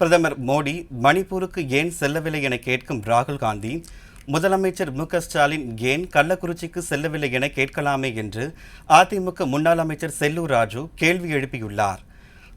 பிரதமர் மோடி மணிப்பூருக்கு ஏன் செல்லவில்லை என கேட்கும் ராகுல் காந்தி முதலமைச்சர் மு ஸ்டாலின் ஏன் கள்ளக்குறிச்சிக்கு செல்லவில்லை என கேட்கலாமே என்று அதிமுக முன்னாள் அமைச்சர் செல்லூர் ராஜு கேள்வி எழுப்பியுள்ளார்.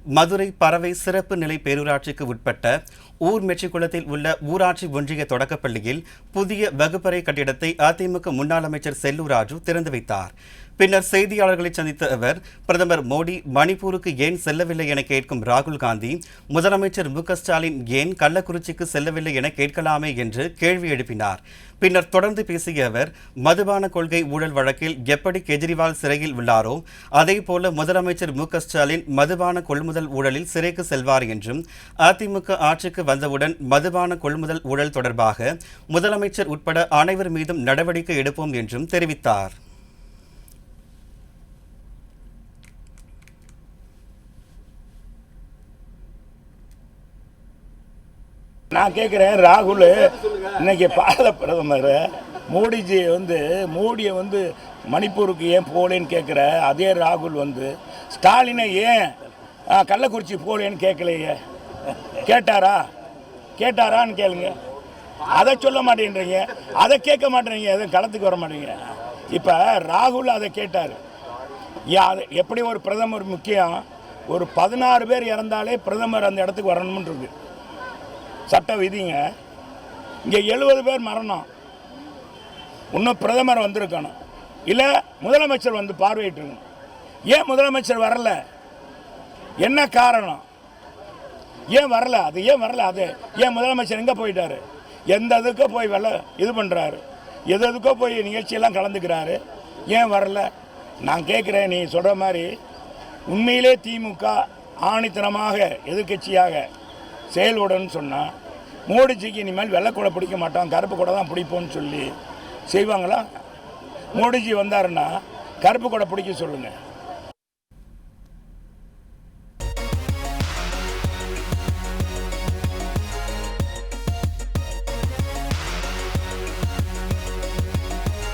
மதுரை பறவை சிறப்பு நிலை பேரூராட்சிக்கு உட்பட்ட ஊர் மெச்சிக்குளத்தில் உள்ள ஊராட்சி ஒன்றிய தொடக்கப்பள்ளியில் புதிய வகுப்பறை கட்டிடத்தை அதிமுக முன்னாள் அமைச்சர் செல்லூர் ராஜு திறந்து வைத்தார். பின்னர் செய்தியாளர்களை சந்தித்த அவர் பிரதமர் மோடி மணிப்பூருக்கு ஏன் செல்லவில்லை என கேட்கும் ராகுல் காந்தி முதலமைச்சர் மு ஸ்டாலின் ஏன் கள்ளக்குறிச்சிக்கு செல்லவில்லை என கேட்கலாமே என்று கேள்வி எழுப்பினார். பின்னர் தொடர்ந்து பேசிய அவர் மதுபான கொள்கை ஊழல் வழக்கில் எப்படி கெஜ்ரிவால் சிறையில் உள்ளாரோ அதே போல முதலமைச்சர் மு ஸ்டாலின் மதுபான கொள்முதல் ஊழலில் சிறைக்கு செல்வார் என்றும் அதிமுக ஆட்சிக்கு வந்தவுடன் மதுபான கொள்முதல் ஊழல் தொடர்பாக முதலமைச்சர் உட்பட அனைவர் மீதும் நடவடிக்கை எடுப்போம் என்றும் தெரிவித்தார். நான் கேட்குறேன் ராகுல் இன்னைக்கு பாரத பிரதமர் மோடிஜி வந்து மோடியை வந்து மணிப்பூருக்கு ஏன் போகலேன்னு கேட்குற அதே ராகுல் வந்து ஸ்டாலினை ஏன் கள்ளக்குறிச்சி போகலேன்னு கேட்கலையே கேட்டாரா? கேட்டாரான்னு கேளுங்க. அதை சொல்ல மாட்டேன்றீங்க. அதை கேட்க மாட்டேறீங்க. எதுவும் களத்துக்கு வர மாட்டேங்க. இப்போ ராகுல் அதை கேட்டார். யா- எப்படி ஒரு பிரதமர் முக்கியம்? ஒரு பதினாறு பேர் இறந்தாலே பிரதமர் அந்த இடத்துக்கு வரணும்னு இருக்கு சட்ட விதிங்க. இங்கே எழுபது பேர் மரணம். இன்னும் பிரதமர் வந்திருக்கணும். இல்லை முதலமைச்சர் வந்து பார்வையிட்டிருக்கணும். ஏன் முதலமைச்சர் வரல? என்ன காரணம்? ஏன் வரல? அது ஏன் வரல? அது ஏன் முதலமைச்சர் எங்கே போயிட்டாரு? எந்த இதுக்கோ போய் வெள்ள இது பண்ணுறாரு எது எதுக்கோ போய் நிகழ்ச்சியெல்லாம் கலந்துக்கிறாரு. ஏன் வரல? நான் கேட்குறேன் நீ சொல்கிற மாதிரி உண்மையிலே திமுக ஆணித்தனமாக எதிர்க்கட்சியாக செயல்படணும்னு சொன்னால் மோடிஜிக்கு இனிமேல் வெள்ளைக்கூடை பிடிக்க மாட்டோம் கருப்பு கூட தான் பிடிப்போம்னு சொல்லி செய்வாங்களா? மோடிஜி வந்தாருன்னா கருப்பு கூட பிடிக்க சொல்லுங்கள்